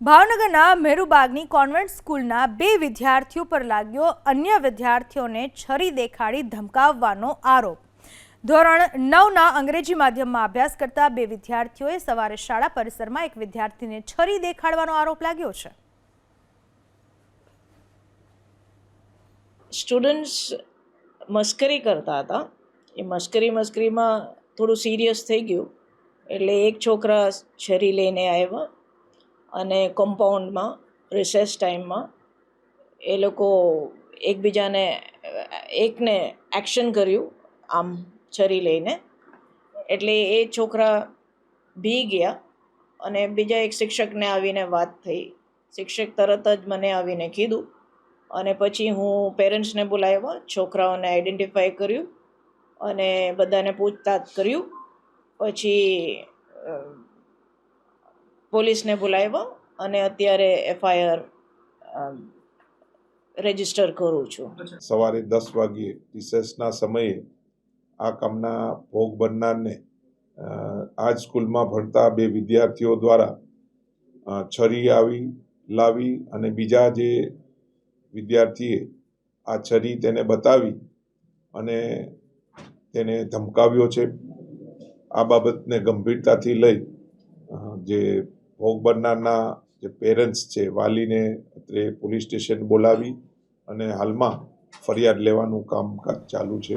ભાવનગરના મેરુબાગની કોન્વેન્ટ સ્કૂલના બે વિદ્યાર્થીઓ પર લાગ્યો અન્ય વિદ્યાર્થીઓને છરી દેખાડી ધમકાવવાનો આરોપ. ધોરણ નવના અંગ્રેજી માધ્યમમાં અભ્યાસ કરતા બે વિદ્યાર્થીઓએ સવારે શાળા પરિસરમાં એક વિદ્યાર્થીને છરી દેખાડવાનો આરોપ લાગ્યો છે. સ્ટુડન્ટ્સ મસ્કરી કરતા હતા. એ મસ્કરી મસ્કરીમાં થોડું સિરિયસ થઈ ગયું. એટલે એક છોકરા છરી લઈને આવ્યા. અને કમ્પાઉન્ડમાં રિસેસ ટાઈમમાં એ લોકો એકબીજાને, એકને એક્શન કર્યું, આમ છરી લઈને. એટલે એ છોકરા બી ગયા અને બીજા એક શિક્ષકને આવીને વાત થઈ. શિક્ષક તરત જ મને આવીને કીધું અને પછી હું પેરેન્ટ્સને બોલાવ્યા, છોકરાઓને આઈડેન્ટિફાય કર્યું અને બધાને પૂછતાછ કર્યું. પછી પોલીસને બોલાવ્યો અને અત્યારે એફઆઈઆર રજિસ્ટર કરું છું. સવારે દસ વાગ્યે રિસેસના સમયે આ કામના ભોગ બનનારને આ જ સ્કૂલમાં ભણતા બે વિદ્યાર્થીઓ દ્વારા છરી આવી, લાવી અને બીજા જે વિદ્યાર્થીએ આ છરી તેને બતાવી અને તેને ધમકાવ્યો છે. આ બાબતને ગંભીરતાથી લઈ જે ભોગ બનનારના જે પેરેન્ટ્સ છે, વાલીને અત્રે પોલીસ સ્ટેશન બોલાવી અને હાલમાં ફરિયાદ લેવાનું કામકાજ ચાલુ છે.